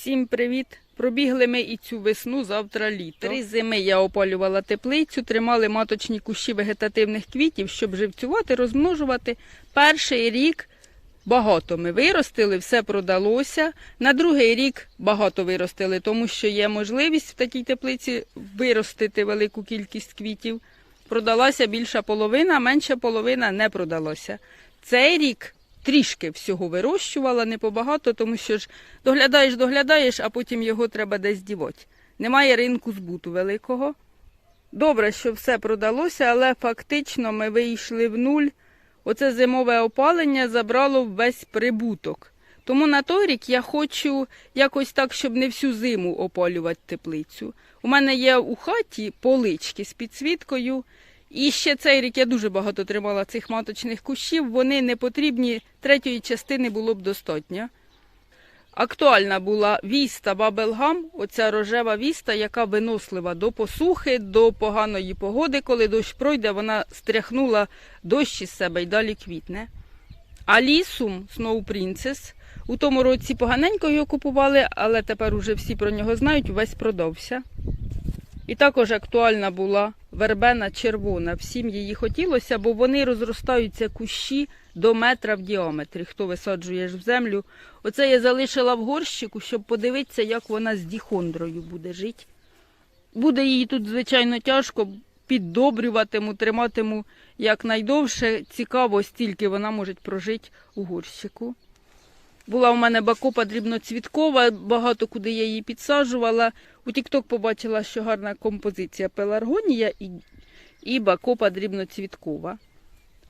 Всім привіт! Пробігли ми і цю весну, завтра літо. Три зими я опалювала теплицю, тримали маточні кущі вегетативних квітів, щоб живцювати, розмножувати. Перший рік багато ми виростили, все продалося. На другий рік багато виростили, тому що є можливість в такій теплиці виростити велику кількість квітів. Продалася більша половина, менша половина не продалося. Цей рік трішки всього вирощувала, не побагато, тому що ж доглядаєш, доглядаєш, а потім його треба десь дівати. Немає ринку збуту великого. Добре, що все продалося, але фактично ми вийшли в нуль. Оце зимове опалення забрало весь прибуток. Тому на той рік я хочу якось так, щоб не всю зиму опалювати теплицю. У мене є у хаті полички з підсвіткою. І ще цей рік я дуже багато тримала цих маточних кущів. Вони не потрібні, третьої частини було б достатньо. Актуальна була віста Бабелгам, оця рожева віста, яка винослива до посухи, до поганої погоди. Коли дощ пройде, вона стряхнула дощ із себе і далі квітне. А лісум Snow Princess у тому році поганенько його купували, але тепер уже всі про нього знають, весь продався. І також актуальна була вербена червона. Всім її хотілося, бо вони розростаються кущі до метра в діаметрі. Хто висаджує в землю. Оце я залишила в горщику, щоб подивитися, як вона з діхондрою буде жити. Буде її тут, звичайно, тяжко, піддобрюватиму, триматиму якнайдовше. Цікаво, стільки вона може прожити у горщику. Була у мене бакопа дрібноцвіткова, багато куди я її підсаджувала. У Тікток побачила, що гарна композиція пеларгонія і, і бакопа дрібноцвіткова.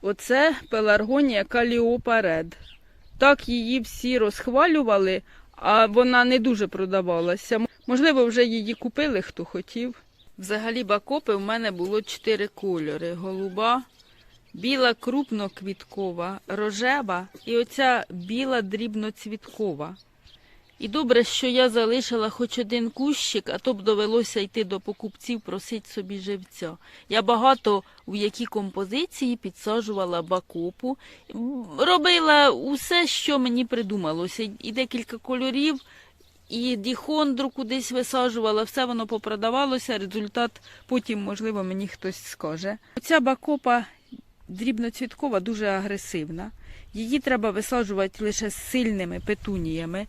Оце пеларгонія Каліопа Ред. Так її всі розхвалювали, а вона не дуже продавалася. Можливо, вже її купили, хто хотів. Взагалі бакопи в мене було чотири кольори: голуба, біла крупноквіткова, рожева і оця біла дрібноцвіткова. І добре, що я залишила хоч один кущик, а то б довелося йти до покупців просить собі живця. Я багато в які композиції підсаджувала бакопу, робила усе, що мені придумалося. І декілька кольорів, і діхондру кудись висаджувала, все воно попродавалося. Результат потім, можливо, мені хтось скаже. Оця бакопа дрібноцвіткова дуже агресивна. Її треба висаджувати лише з сильними петуніями.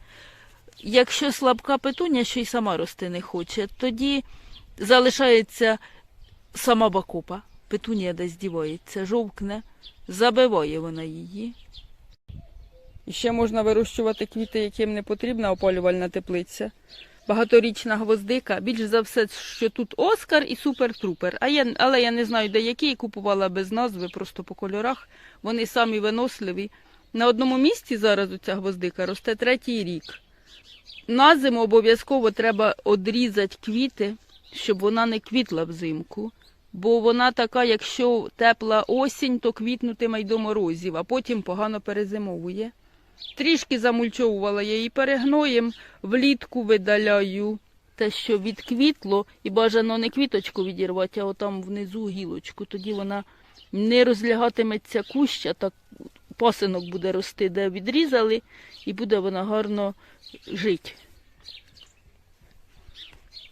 Якщо слабка петуня, що й сама рости не хоче, тоді залишається сама бакопа. Петунія десь дівається, жовкне, забиває вона її. Ще можна вирощувати квіти, яким не потрібна опалювальна теплиця. Багаторічна гвоздика, більш за все, що тут Оскар і Супер-Трупер. А я, але я не знаю, де які, купувала без назви, просто по кольорах. Вони самі виносливі. На одному місці зараз оця гвоздика росте третій рік. На зиму обов'язково треба одрізати квіти, щоб вона не квітла взимку. Бо вона така, якщо тепла осінь, то квітнутиме й до морозів, а потім погано перезимовує. Трішки замульчовувала я її перегноєм, влітку видаляю те, що відквітло, і бажано не квіточку відірвати, а отам внизу гілочку. Тоді вона не розлягатиметься кущ, а так пасинок буде рости, де відрізали, і буде вона гарно жити.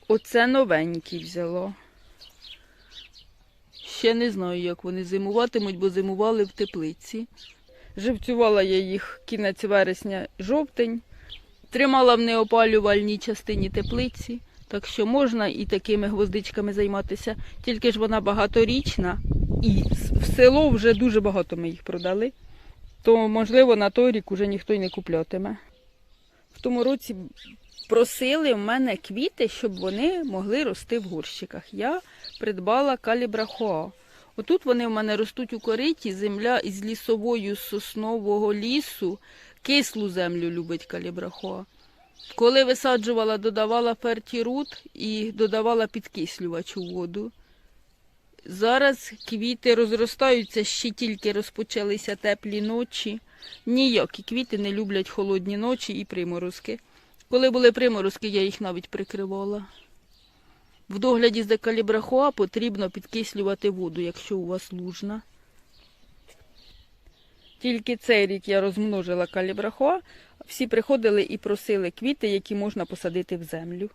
Оце новенький взяло. Ще не знаю, як вони зимуватимуть, бо зимували в теплиці. Живцювала я їх кінець вересня жовтень. Тримала в неопалювальній частині теплиці, так що можна і такими гвоздичками займатися. Тільки ж вона багаторічна, і в село вже дуже багато ми їх продали. То, можливо, на той рік уже ніхто й не куплятиме. В тому році просили в мене квіти, щоб вони могли рости в горщиках. Я придбала калібрахоа. Отут вони в мене ростуть у кориті, земля із лісовою соснового лісу. Кислу землю любить калібрахоа. Коли висаджувала, додавала фертірут і додавала підкислювач у воду. Зараз квіти розростаються, ще тільки розпочалися теплі ночі. Ніякі квіти не люблять холодні ночі і приморозки. Коли були приморозки, я їх навіть прикривала. В догляді за калібрахоа потрібно підкислювати воду, якщо у вас лужна. Тільки цей рік я розмножила калібрахоа. Всі приходили і просили квіти, які можна посадити в землю.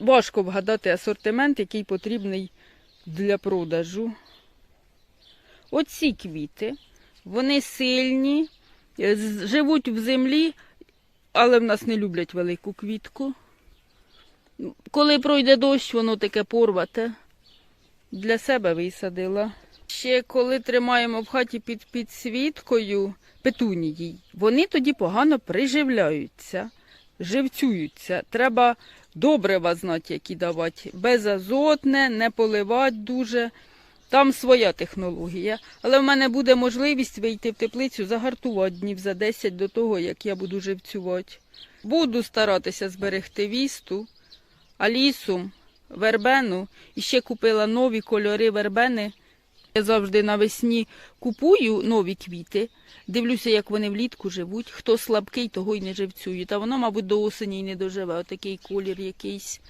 Важко вгадати асортимент, який потрібний для продажу. Оці квіти, вони сильні, живуть в землі, але в нас не люблять велику квітку. Коли пройде дощ, воно таке порвате. Для себе висадила. Ще коли тримаємо в хаті під підсвіткою петунії, вони тоді погано приживляються, живцюються. Треба добрива знати, які давати. Безазотне, не поливати дуже. Там своя технологія. Але в мене буде можливість вийти в теплицю, загартувати днів за 10 до того, як я буду живцювати. Буду старатися зберегти вісту, алісум, вербену. І ще купила нові кольори вербени. Я завжди навесні купую нові квіти, дивлюся, як вони влітку живуть. Хто слабкий, того й не живцює. Та воно, мабуть, до осені й не доживе. Отакий колір якийсь.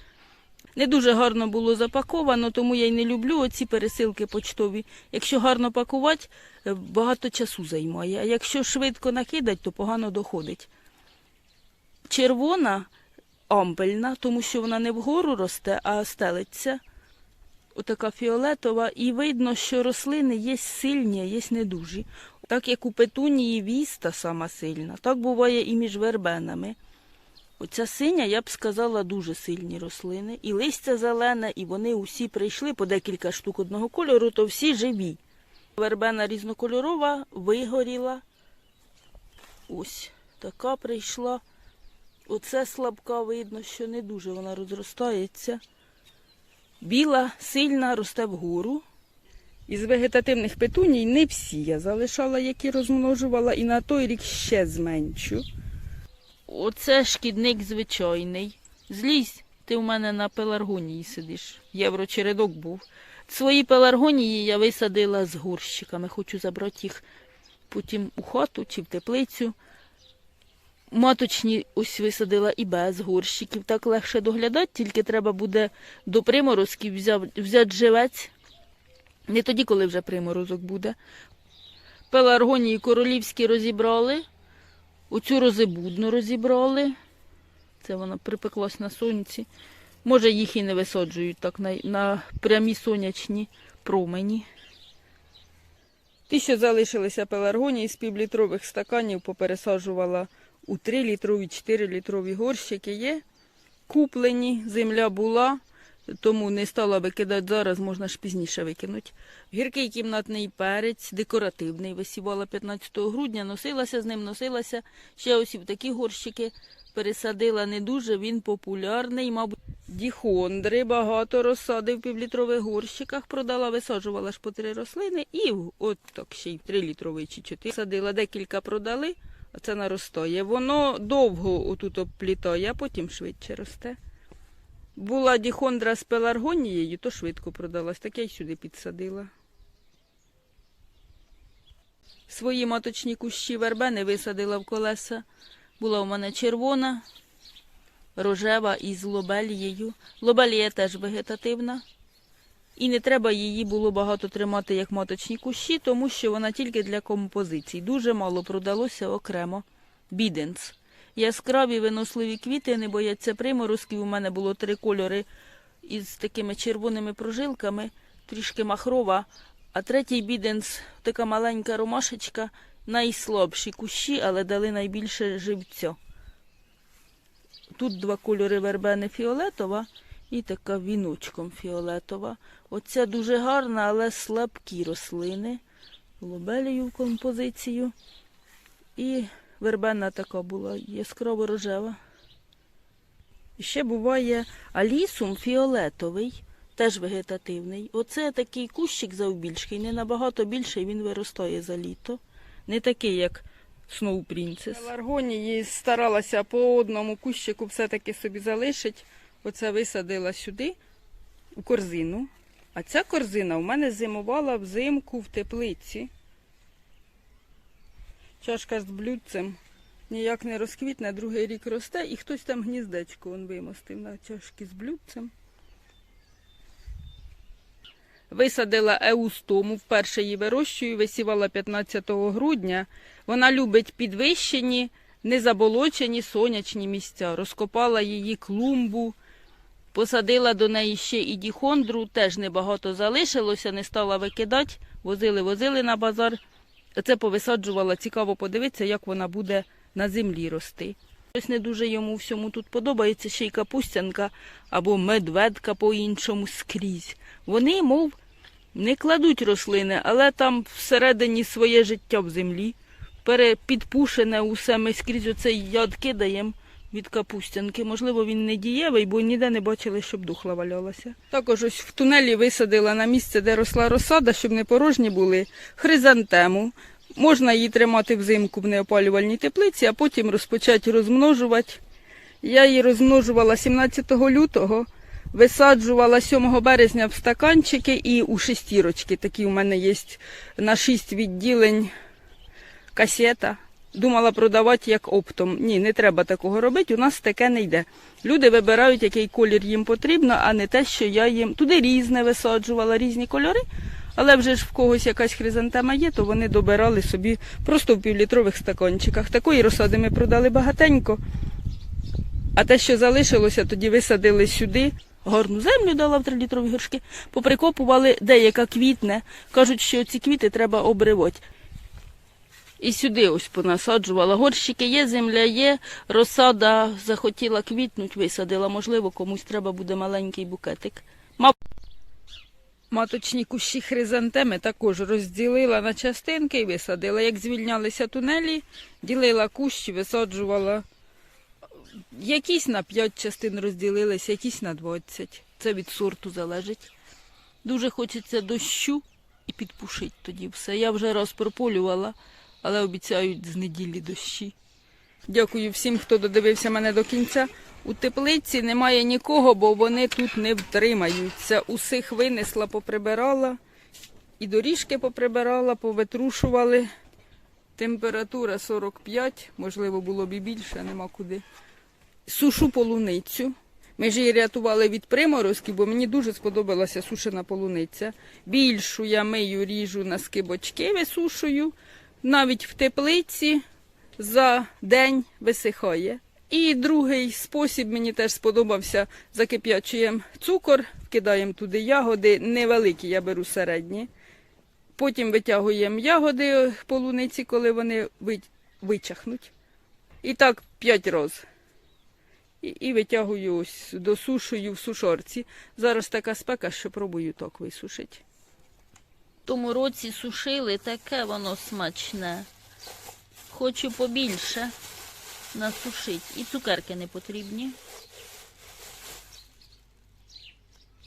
Не дуже гарно було запаковано, тому я й не люблю оці пересилки почтові. Якщо гарно пакувати, е, багато часу займає. А якщо швидко накидать, то погано доходить. Червона ампельна, тому що вона не вгору росте, а стелиться. Отака фіолетова, і видно, що рослини є сильні, є недужі. Так як у петунії віста сама сильна, так буває і між вербенами. Оця синя, я б сказала, дуже сильні рослини. І листя зелене, і вони усі прийшли по декілька штук одного кольору, то всі живі. Вербена різнокольорова вигоріла. Ось така прийшла. Оце слабка видно, що не дуже вона розростається. Біла, сильна, росте вгору. Із вегетативних петуній не всі я залишала, які розмножувала, і на той рік ще зменшу. Оце шкідник звичайний. Злізь, ти в мене на пеларгонії сидиш. Єврочередок був. Свої пеларгонії я висадила з горщиками. Хочу забрати їх потім у хату чи в теплицю. Маточні ось висадила і без горщиків. Так легше доглядати, тільки треба буде до приморозків взяти живець. Не тоді, коли вже приморозок буде. Пеларгонії королівські розібрали. Оцю розибудну розібрали. Це вона припеклась на сонці. Може, їх і не висаджують так на, на прямі сонячні промені. Ті, що залишилися пеларгонії з півлітрових стаканів, попересаджувала у 3-літрові, 4-літрові горщики є. Куплені, земля була, тому не стала викидати зараз, можна ж пізніше викинути. Гіркий кімнатний перець, декоративний, висівала 15 грудня, носилася з ним, носилася. Ще ось такі горщики пересадила не дуже, він популярний, мабуть. Діхондри багато розсади в півлітрових горщиках продала, висаджувала ж по три рослини і от так ще й трилітровий чи чотири. Садила декілька продали, це наростає. Воно довго отут обплітає, а потім швидше росте. Була діхондра з пеларгонією, то швидко продалась, так я й сюди підсадила. Свої маточні кущі вербени висадила в колеса. Була у мене червона, рожева із лобелією. Лобелія теж вегетативна. І не треба її було багато тримати як маточні кущі, тому що вона тільки для композицій. Дуже мало продалося окремо. Біденс. Яскраві виносливі квіти не бояться приморозків. У мене було три кольори із такими червоними прожилками, трішки махрова, а третій біденс така маленька ромашечка, найслабші кущі, але дали найбільше живця. Тут два кольори вербени фіолетова і така віночком фіолетова. Оця дуже гарна, але слабкі рослини. Лобелію в композицію. І вербена така була яскраво рожева. Ще буває алісум фіолетовий, теж вегетативний. Оце такий кущик завбільшкий, не набагато більший, він виростає за літо. Не такий, як Snow Princess. Ларгонії старалася по одному кущику все-таки собі залишити. Оце висадила сюди, у корзину. А ця корзина у мене зимувала взимку в теплиці. Чашка з блюдцем ніяк не розквітне, другий рік росте, і хтось там гніздечко он вимостив на чашки з блюдцем. Висадила еустому, вперше її вирощую, висівала 15 грудня. Вона любить підвищені, незаболочені сонячні місця. Розкопала її клумбу, посадила до неї ще і діхондру, теж небагато залишилося, не стала викидати, возили, возили на базар. Це повисаджувала, цікаво подивитися, як вона буде на землі рости. Щось не дуже йому всьому тут подобається, ще й капустянка або медведка по-іншому скрізь. Вони, мов, не кладуть рослини, але там всередині своє життя в землі. Перепідпушене усе ми скрізь оцей яд кидаємо від капустянки. Можливо, він не дієвий, бо ніде не бачили, щоб духла валялася. Також ось в тунелі висадила на місце, де росла розсада, щоб не порожні були, хризантему. Можна її тримати взимку в неопалювальній теплиці, а потім розпочати розмножувати. Я її розмножувала 17 лютого, висаджувала 7 березня в стаканчики і у шестірочки. Такі у мене є на 6 відділень касета. Думала продавати як оптом. Ні, не треба такого робити. У нас таке не йде. Люди вибирають, який колір їм потрібно, а не те, що я їм. Туди різне висаджувала, різні кольори. Але вже ж в когось якась хризантема є, то вони добирали собі просто в півлітрових стаканчиках. Такої розсади ми продали багатенько. А те, що залишилося, тоді висадили сюди. Гарну землю дала в трилітрові горшки, поприкопували деяка квітне. Кажуть, що ці квіти треба обривати. І сюди ось понасаджувала. Горщики є, земля є, розсада захотіла квітнуть, висадила. Можливо, комусь треба буде маленький букетик. Ма- Маточні кущі хризантеми також розділила на частинки і висадила. Як звільнялися тунелі, ділила кущі, висаджувала. Якісь на 5 частин розділилися, якісь на 20. Це від сорту залежить. Дуже хочеться дощу і підпушить тоді все. Я вже раз прополювала, але обіцяють з неділі дощі. Дякую всім, хто додивився мене до кінця. У теплиці немає нікого, бо вони тут не втримаються. Усіх винесла, поприбирала, і доріжки поприбирала, повитрушували. Температура 45, можливо, було б і більше, нема куди. Сушу полуницю. Ми ж її рятували від приморозків, бо мені дуже сподобалася сушена полуниця. Більшу я мию, ріжу на скибочки, висушую. Навіть в теплиці за день висихає. І другий спосіб мені теж сподобався. Закип'ячуємо цукор, вкидаємо туди ягоди, невеликі, я беру середні. Потім витягуємо ягоди полуниці, коли вони ви- вичахнуть. І так п'ять разів. І, і витягую ось, досушую в сушорці. Зараз така спека, що пробую так висушити. Тому році сушили, таке воно смачне. Хочу побільше насушити. І цукерки не потрібні.